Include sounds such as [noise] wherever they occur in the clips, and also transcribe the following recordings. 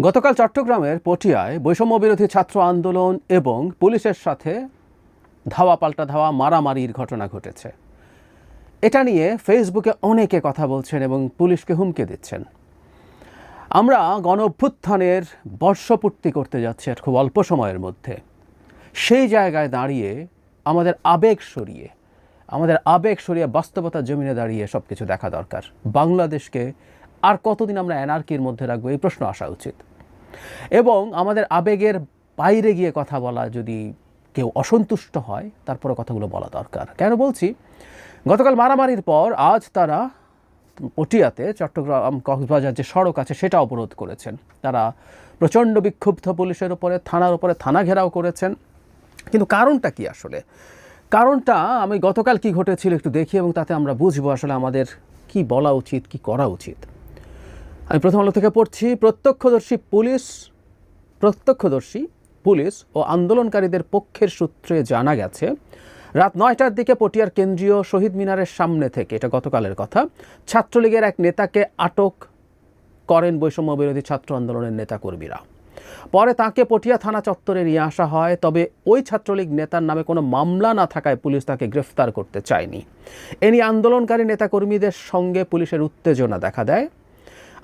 গতকাল চট্টগ্রামের পটিয়ায় বৈষম্য বিরোধী ছাত্র আন্দোলন এবং পুলিশের সাথে ধাওয়া পাল্টা ধাওয়া মারামারির ঘটনা ঘটেছে। এটা নিয়ে ফেসবুকে অনেকে কথা বলছেন এবং পুলিশকে হুমকি দিচ্ছেন। আমরা গণ অভ্যুত্থানের বর্ষপূর্তি করতে যাচ্ছি আর খুব অল্প সময়ের মধ্যে। সেই জায়গায় দাঁড়িয়ে আমাদের আবেগ সরিয়ে, আমাদের আবেগ সরিয়ে বাস্তবতা জমিনে দাঁড়িয়ে সব কিছু দেখা দরকার। বাংলাদেশকে আর কতদিন আমরা অ্যানার্কির মধ্যে রাখব? এই প্রশ্ন আসা উচিত। এবং আমাদের আবেগের বাইরে গিয়ে কথা বলা যদি কেউ অসন্তুষ্ট হয় তারপরে কথাগুলো বলা দরকার। কেন বলছি? গতকাল মারামারির পর আজ তারা পটিয়াতে চট্টগ্রাম কক্সবাজার যে সড়ক আছে, সেটা অবরোধ করেছেন। তারা প্রচণ্ড বিক্ষুব্ধ পুলিশের উপরে, থানার উপরে, থানা ঘেরাও করেছেন। কিন্তু কারণটা কি আসলে? কারণটা আমি গতকাল কি ঘটেছিল একটু দেখি এবং তাতে আমরা বুঝব আসলে আমাদের কি বলা উচিত, কি করা উচিত। আমি প্রথম আলো থেকে পড়ছি, প্রত্যক্ষদর্শী পুলিশ প্রত্যক্ষদর্শী পুলিশ ও আন্দোলনকারীদের পক্ষের সূত্রে জানা গেছে, রাত নয়টার দিকে পটিয়ার কেন্দ্রীয় শহীদ মিনারের সামনে থেকে, এটা গতকালের কথা, ছাত্রলীগের এক নেতাকে আটক করেন বৈষম্য বিরোধী ছাত্র আন্দোলনের নেতাকর্মীরা। পরে তাকে পটিয়া থানা চত্বরে নিয়ে আসা হয়, তবে ওই ছাত্রলীগ নেতার নামে কোনো মামলা না থাকায় পুলিশ তাকে গ্রেফতার করতে চায়নি। এ নিয়ে আন্দোলনকারী নেতাকর্মীদের সঙ্গে পুলিশের উত্তেজনা দেখা দেয়।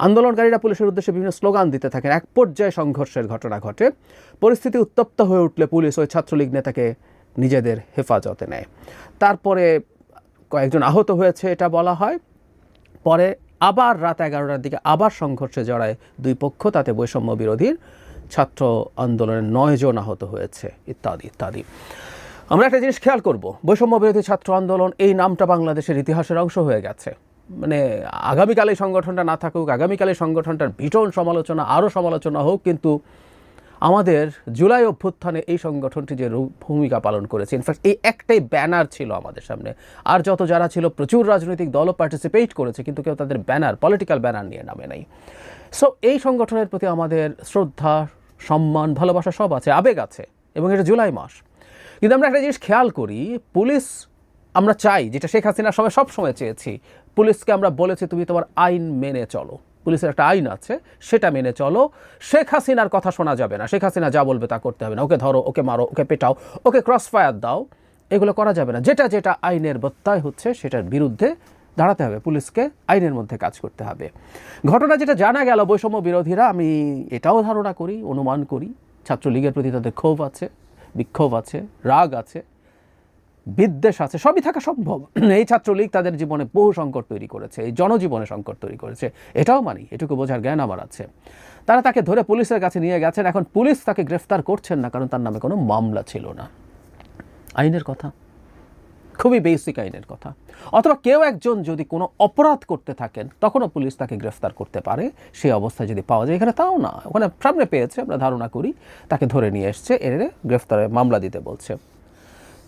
আন্দোলনকারীরা পুলিশের উদ্দেশ্যে বিভিন্ন স্লোগান দিতে থাকেন। এক পর্যায়ে সংঘর্ষের ঘটনা ঘটে। পরিস্থিতি উত্তপ্ত হয়ে উঠলে পুলিশ ওই ছাত্রলীগ নেতাকে নিজেদের হেফাজতে নেয়। তারপরে কয়েকজন আহত হয়েছে, এটা বলা হয়। পরে আবার রাত এগারোটার দিকে আবার সংঘর্ষে জড়ায় দুই পক্ষ, তাতে বৈষম্য বিরোধীর ছাত্র আন্দোলনের নয় জন আহত হয়েছে, ইত্যাদি ইত্যাদি। আমরা একটা জিনিস খেয়াল করব। বৈষম্য বিরোধী ছাত্র আন্দোলন এই নামটা বাংলাদেশের ইতিহাসের অংশ হয়ে গেছে। মানে আগামীকাল এই সংগঠনটা না থাকুক আগামীকাল এই সংগঠনটার ভীষণ সমালোচনা, আরও সমালোচনা হোক, কিন্তু আমাদের জুলাই অভ্যুত্থানে এই সংগঠনটি যে ভূমিকা পালন করেছে। ইনফ্যাক্ট এই একটাই ব্যানার ছিল আমাদের সামনে। আর যত যারা ছিল, প্রচুর রাজনৈতিক দলও পার্টিসিপেট করেছে, কিন্তু কেউ তাদের ব্যানার পলিটিক্যাল ব্যানার নিয়ে নামে নাই। সো এই সংগঠনের প্রতি আমাদের শ্রদ্ধা, সম্মান, ভালোবাসা সব আছে, আবেগ আছে, এবং এটা জুলাই মাস। কিন্তু আমরা একটা জিনিস খেয়াল করি, পুলিশ আমরা চাই, যেটা শেখ হাসিনার সময় সব সময় চেয়েছি পুলিশকে আমরা বলেছি, তুমি তোমার আইন মেনে চলো। পুলিশের একটা আইন আছে, সেটা মেনে চলো। শেখ হাসিনার কথা শোনা যাবে না। শেখ হাসিনা যা বলবে তা করতে হবে না। ওকে ধরো, ওকে মারো, ওকে পেটাও, ওকে ক্রস ফায়ার দাও। এগুলো করা যাবে না। যেটা যেটা আইনের বত্তায় হচ্ছে, সেটার বিরুদ্ধে দাঁড়াতে হবে। পুলিশকে আইনের মধ্যে কাজ করতে হবে। ঘটনা যেটা জানা গেল, বৈষম্য বিরোধীরা, আমি এটাও ধারণা করি, অনুমান করি। ছাত্রলীগের প্রতি তাদের ক্ষোভ আছে, বিক্ষোভ আছে, রাগ আছে। বিদ্বেষ আছে, সবই থাকা সম্ভব। [clears throat] এই ছাত্রলীগ তাদের জীবনে বহু সংকট তৈরি করেছে, এই জনজীবনে সংকট তৈরি করেছে। এটাও মানি, এটুকু বোঝার জ্ঞান আমার আছে। তারা তাকে ধরে পুলিশের কাছে নিয়ে গেছেন, এখন পুলিশ তাকে গ্রেফতার করছেন না, কারণ তার নামে কোনো মামলা ছিল না। আইনের কথা, খুবই বেসিক আইনের কথা। অথবা কেউ একজন যদি কোনো অপরাধ করতে থাকেন, তখনও পুলিশ তাকে গ্রেফতার করতে পারে। সেই অবস্থায় যদি পাওয়া যায়, এখানে তাও না, ওখানে সামনে পেয়েছে, আমরা ধারণা করি, তাকে ধরে নিয়ে এসছে, এনে গ্রেফতারে মামলা দিতে বলছে।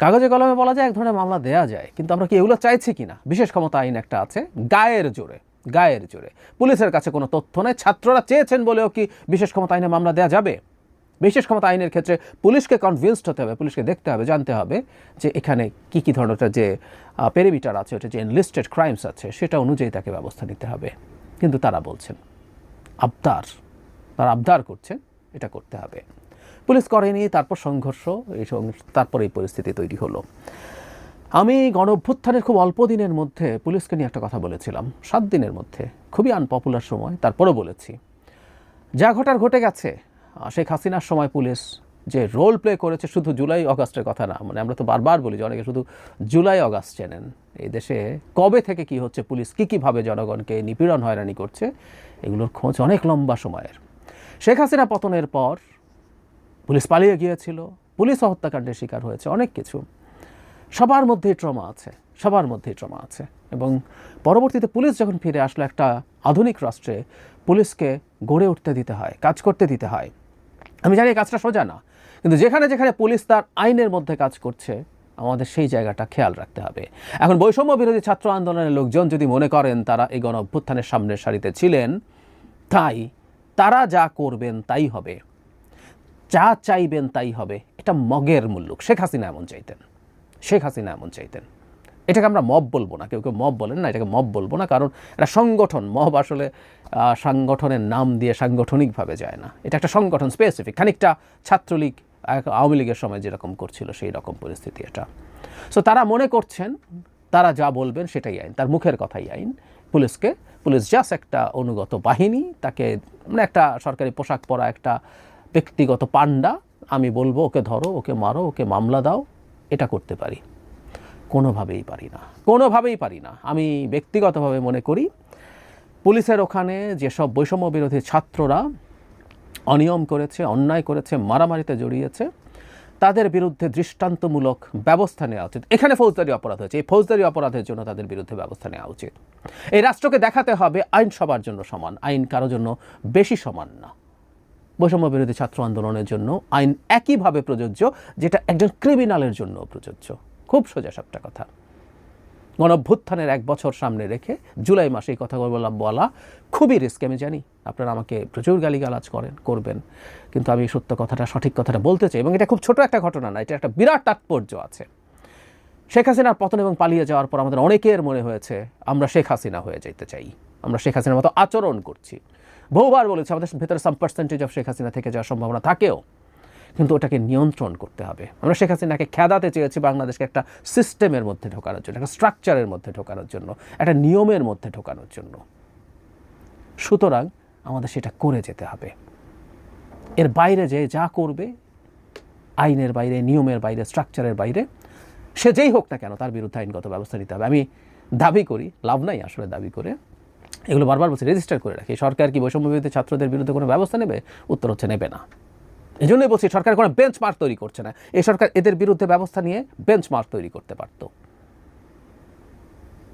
কাগজে কলমে বলা যায়, এক ধরনের মামলা দেয়া যায়। কিন্তু আমরা কি এগুলো চাইছি কিনা? বিশেষ ক্ষমতা আইন একটা আছে, গায়ের জোরে গায়ের জোরে। পুলিশের কাছে কোনো তথ্য নেই, ছাত্ররা চেয়েছেন বলেও কি বিশেষ ক্ষমতা আইনে মামলা দেওয়া যাবে? বিশেষ ক্ষমতা আইনের ক্ষেত্রে পুলিশকে কনভিন্সড হতে হবে, পুলিশকে দেখতে হবে, জানতে হবে যে এখানে কি কি ধরনের যে পেরিমিটার আছে, ওটা যে এনলিস্টেড ক্রাইমস আছে, সেটা অনুযায়ী তাকে ব্যবস্থা নিতে হবে। কিন্তু তারা বলছেন, আবদার, তারা আবদার করছেন, এটা করতে হবে। পুলিশ করেনি, তারপর সংঘর্ষ, এই তারপর এই পরিস্থিতি তৈরি হলো। আমি গণ অভ্যুত্থানের খুব অল্প দিনের মধ্যে পুলিশকে নিয়ে একটা কথা বলেছিলাম। সাত দিনের মধ্যে, খুবই আনপপুলার সময়, তারপরও বলেছি। যা ঘটার ঘটে গেছে। শেখ হাসিনার সময় পুলিশ যে রোল প্লে করেছে শুধু জুলাই অগাস্টের কথা না মানে আমরা তো বারবার বলি যে অনেকে শুধু জুলাই অগাস্ট চেনেন। এই দেশে কবে থেকে কি হচ্ছে, পুলিশ কী কীভাবে জনগণকে নিপীড়ন, হয়রানি করছে, এগুলোর খোঁজ অনেক লম্বা সময়ের। শেখ হাসিনা পতনের পর পুলিশ পালিয়ে গিয়েছিল, পুলিশ হত্যাকাণ্ডের শিকার হয়েছে অনেক কিছু। সবার মধ্যেই ট্রমা আছে, সবার মধ্যেই ট্রমা আছে এবং পরবর্তীতে পুলিশ যখন ফিরে আসলো একটা আধুনিক রাষ্ট্রে, পুলিশকে গড়ে উঠতে দিতে হয়, কাজ করতে দিতে হয়। আমি জানি কাজটা সোজা না, কিন্তু যেখানে যেখানে পুলিশ তার আইনের মধ্যে কাজ করছে, আমাদের সেই জায়গাটা খেয়াল রাখতে হবে। এখন বৈষম্য বিরোধী ছাত্র আন্দোলনের লোকজন যদি মনে করেন তারা এই গণ অভ্যুত্থানের সামনের সারিতে ছিলেন, তাই তারা যা করবেন তাই হবে। যা চাইবেন তাই হবে। এটা মগের মুল্লুক। শেখ হাসিনা এমন চাইতেন। শেখ হাসিনা এমন চাইতেন। এটাকে আমরা মব বলব না। কেউ কেউ মব বলেন না, এটাকে মব বলব না। কারণ এটা সংগঠন। মব আসলে সাংগঠনের নাম দিয়ে সাংগঠনিকভাবে যায় না। এটা একটা সংগঠন স্পেসিফিক খানিকটা ছাত্রলীগ আওয়ামী লীগের সময় যেরকম করছিল, সেই রকম পরিস্থিতি এটা। সো তারা মনে করছেন, তারা যা বলবেন সেটাই আইন। তার মুখের কথাই আইন। পুলিশকে, পুলিশ জাস্ট একটা অনুগত বাহিনী, তাকে মানে একটা সরকারি পোশাক পরা একটা ব্যক্তিগত পান্ডা আমি বলব ওকে ধরো, ওকে মারো, ওকে মামলা দাও, এটা করতে পারি। কোনোভাবেই পারি না। কোনোভাবেই পারি না। আমি ব্যক্তিগতভাবে মনে করি, পুলিশের ওখানে যেসব বৈষম্য বিরোধী ছাত্ররা অনিয়ম করেছে, অন্যায় করেছে, মারামারিতে জড়িয়েছে, তাদের বিরুদ্ধে দৃষ্টান্তমূলক ব্যবস্থা নেওয়া উচিত। এখানে ফৌজদারি অপরাধ হয়েছে। এই ফৌজদারি অপরাধের জন্য তাদের বিরুদ্ধে ব্যবস্থা নেওয়া উচিত। এই রাষ্ট্রকে দেখাতে হবে, আইন সবার জন্য সমান। আইন কারও জন্য বেশি সমান না। বৈষম্য বিরোধী ছাত্র আন্দোলনের জন্য আইন একইভাবে প্রযোজ্য, যেটা একজন ক্রিমিনালের জন্য প্রযোজ্য। খুব সোজা সবটা কথা। গণভ্যুত্থানের এক বছর সামনে রেখে জুলাই মাসে এই কথা বলা বলা খুবই রিস্ক আমি জানি। আপনারা আমাকে প্রচুর গালিগালাজ করেন, করবেন। কিন্তু আমি সত্য কথাটা, সঠিক কথাটা বলতে চাই, এবং এটা খুব ছোট একটা ঘটনা না, এটা একটা বিরাট তাৎপর্য আছে। শেখ হাসিনার পতন এবং পালিয়ে যাওয়ার পর আমাদের অনেকের মনে হয়েছে, আমরা শেখ হাসিনা হয়ে যেতে চাই। আমরা শেখ হাসিনার মতো আচরণ করছি। বহুবার বলেছি, আমাদের ভেতরে some percentage of Sheikh Hasina থেকে যাওয়ার সম্ভাবনা থাকেও। কিন্তু ওটাকে নিয়ন্ত্রণ করতে হবে। আমরা শেখ হাসিনাকে খেদাতে চেয়েছি বাংলাদেশকে একটা সিস্টেমের মধ্যে ঢোকানোর জন্য, একটা স্ট্রাকচারের মধ্যে ঢোকানোর জন্য, একটা নিয়মের মধ্যে ঢোকানোর জন্য। সুতরাং আমাদের সেটা করে যেতে হবে। এর বাইরে যে যা করবে, আইনের বাইরে, নিয়মের বাইরে স্ট্রাকচারের বাইরে, সে যেই হোক না কেন তার বিরুদ্ধে আইনগত ব্যবস্থা নিতে হবে। আমি দাবি করি, লাভ নাই আসলে দাবি করে। এগুলো বারবার বলছি রেজিস্টার করে রাখি। সরকার কি বৈষম্য বিরোধী ছাত্রদের বিরুদ্ধে কোনো ব্যবস্থা নেবে? উত্তর হচ্ছে নেবে না। এই জন্যই বলছি, সরকার কোনো বেঞ্চ মার্ক তৈরি করছে না। এই সরকার এদের বিরুদ্ধে ব্যবস্থা নিয়ে বেঞ্চ মার্ক তৈরি করতে পারত।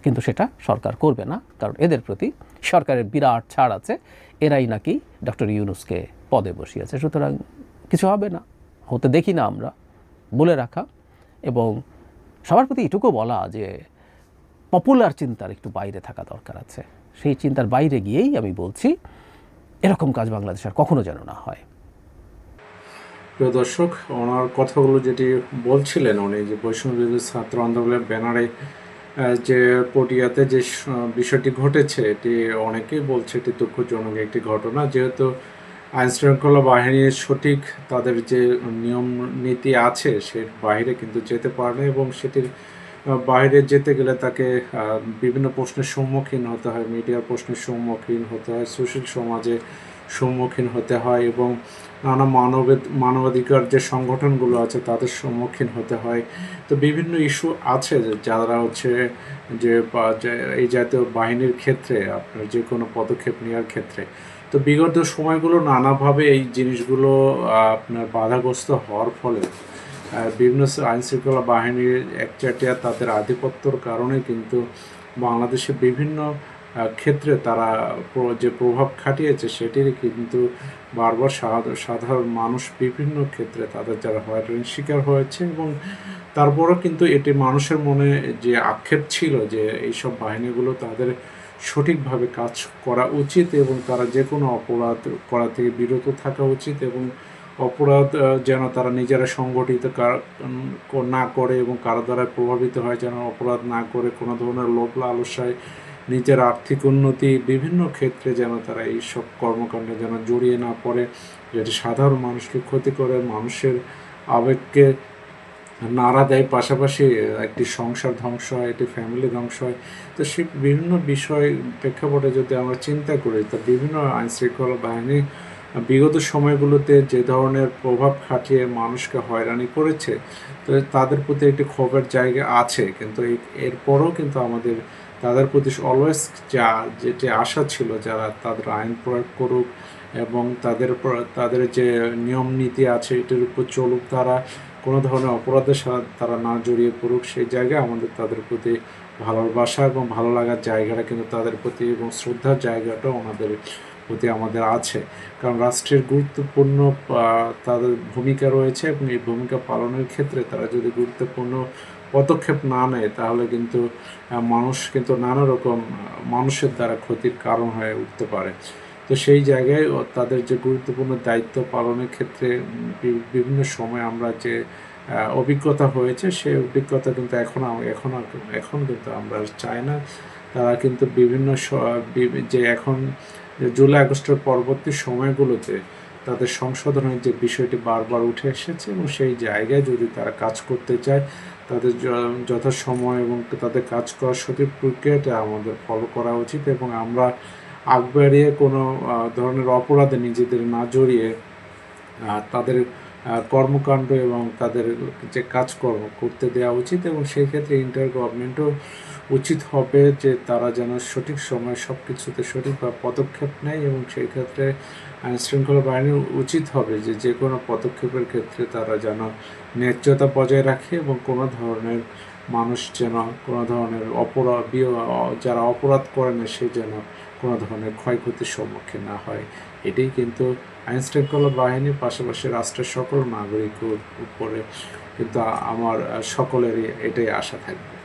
কিন্তু সেটা সরকার করবে না, কারণ এদের প্রতি সরকারের বিরাট ছাড় আছে। এরাই নাকি ডক্টর ইউনুসকে পদে বসিয়েছে। সুতরাং কিছু হবে না। হতে দেখি না আমরা। বলে রাখা। এবং সবার প্রতি এটুকু বলা যে পপুলার চিন্তার একটু বাইরে থাকা দরকার আছে। সেই চিন্তার বাইরে গিয়েই আমি বলছি, এরকম কাজ বাংলাদেশ আর কখনো যেন না হয়। প্রিয় দর্শক, ওনার কথাগুলো যেটি বলছিলেন উনি, যে বিরোধী ছাত্র আন্দোলনের ব্যানারে যে পটিয়াতে যে বিষয়টি ঘটেছে, এটি অনেকেই বলছে এটি দুঃখজনক একটি ঘটনা। যেহেতু আইন শৃঙ্খলা বাহিনীর সঠিক তাদের যে নিয়ম নীতি আছে, সে বাইরে কিন্তু যেতে পারে এবং সেটির বাইরে যেতে গেলে তাকে বিভিন্ন প্রশ্নের সম্মুখীন হতে হয়, মিডিয়ার প্রশ্নের সম্মুখীন হতে হয় সুশীল সমাজে সম্মুখীন হতে হয় এবং নানা মানব মানবাধিকার যে সংগঠনগুলো আছে তাদের সম্মুখীন হতে হয়। তো বিভিন্ন ইস্যু আছে যারা হচ্ছে যে এই জাতীয় বাহিনীর ক্ষেত্রে, আপনার যে কোনো পদক্ষেপ নেওয়ার ক্ষেত্রে। তো বিগত সময়গুলো নানাভাবে এই জিনিসগুলো আপনার বাধাগ্রস্ত হওয়ার ফলে বিভিন্ন আইন শৃঙ্খলা বাহিনীর একচাটিয়া তাদের আধিপত্যর কারণে কিন্তু বাংলাদেশে বিভিন্ন ক্ষেত্রে তারা যে প্রভাব খাটিয়েছে সেটির কিন্তু বারবার সাধারণ মানুষ বিভিন্ন ক্ষেত্রে তাদের যারা হয়রানির শিকার হয়েছে এবং তারপরও কিন্তু এটি মানুষের মনে যে আক্ষেপ ছিল যে এইসব বাহিনীগুলো তাদের সঠিকভাবে কাজ করা উচিত এবং তারা যে কোনো অপরাধ করা থেকে বিরত থাকা উচিত এবং অপরাধ যেন তারা নিজেরা সংগঠিত না করে এবং কারও দ্বারা প্রভাবিত হয়, যেন অপরাধ না করে কোনো ধরনের লোভ লালসায় নিজের আর্থিক উন্নতি বিভিন্ন ক্ষেত্রে যেন তারা এইসব কর্মকাণ্ডে যেন জড়িয়ে না পড়ে। যেটি সাধারণ মানুষকে ক্ষতি করে, মানুষের আবেগকে নাড়া দেয়, পাশাপাশি একটি সংসার ধ্বংস হয়, একটি ফ্যামিলি ধ্বংস হয়, তো সে বিভিন্ন বিষয় প্রেক্ষাপটে যদি আমরা চিন্তা করি, তা বিভিন্ন আইনশৃঙ্খলা বাহিনী বিগত সময়গুলোতে যে ধরনের প্রভাব খাটিয়ে মানুষকে হয়রানি করেছে, তো তাদের প্রতি একটি ক্ষোভের জায়গা আছে। কিন্তু এরপরও কিন্তু আমাদের, তাদের প্রতি অলওয়েজ যা যেটি আশা ছিল যারা তাদের আইন প্রয়োগ করুক এবং তাদের তাদের যে নিয়ম নীতি আছে এটির উপর চলুক, তারা কোনো ধরনের অপরাধের সাথে তারা না জড়িয়ে পড়ুক, সেই জায়গায় আমাদের তাদের প্রতি ভালোবাসা এবং ভালো লাগার জায়গাটা কিন্তু তাদের প্রতি এবং শ্রদ্ধার জায়গাটাও আমাদের প্রতি আমাদের আছে। কারণ রাষ্ট্রের গুরুত্বপূর্ণ তাদের ভূমিকা রয়েছে এবং এই ভূমিকা পালনের ক্ষেত্রে তারা যদি গুরুত্বপূর্ণ পদক্ষেপ না নেয়, তাহলে কিন্তু মানুষ কিন্তু নানা রকম মানুষের দ্বারা ক্ষতির কারণ হয়ে উঠতে পারে। তো সেই জায়গায় তাদের যে গুরুত্বপূর্ণ দায়িত্ব পালনের ক্ষেত্রে বিভিন্ন সময় আমরা যে অভিজ্ঞতা হয়েছে, সেই অভিজ্ঞতা কিন্তু এখন এখন এখন কিন্তু আমরা চাই না। তারা কিন্তু বিভিন্ন যে এখন যে জুলাই আগস্টের পরবর্তী সময়গুলোতে তাদের সংশোধনের যে বিষয়টি বারবার উঠে এসেছে এবং সেই জায়গায় যদি তারা কাজ করতে চায়, তাদের যথাসময় এবং তাদের কাজ করার সঠিক প্রক্রিয়াটা আমাদের ফলো করা উচিত এবং আমরা আগ বাড়িয়ে কোনো ধরনের অপরাধে নিজেদের না জড়িয়ে তাদের কর্মকাণ্ড এবং তাদের যে কাজকর্ম করতে দেওয়া উচিত এবং সেই ক্ষেত্রে ইন্টার গভর্নমেন্টও উচিত হবে যে তারা যেন সঠিক সময় সব কিছুতে সঠিকভাবে পদক্ষেপ নেয় এবং সেই ক্ষেত্রে আইন শৃঙ্খলা বাহিনীর উচিত হবে যে যে কোনো পদক্ষেপের ক্ষেত্রে তারা যেন ন্যায্যতা বজায় রাখে এবং কোনো ধরনের মানুষ যেন কোনো ধরনের অপরাধ যারা অপরাধ করে না সে যেন কোনো ধরনের ক্ষয়ক্ষতির সম্মুখীন না হয়। এটাই কিন্তু আইন শৃঙ্খলা বাহিনীর পাশাপাশি রাষ্ট্রের সকল নাগরিক উপরে কিন্তু আমার সকলেরই এটাই আশা থাকবে।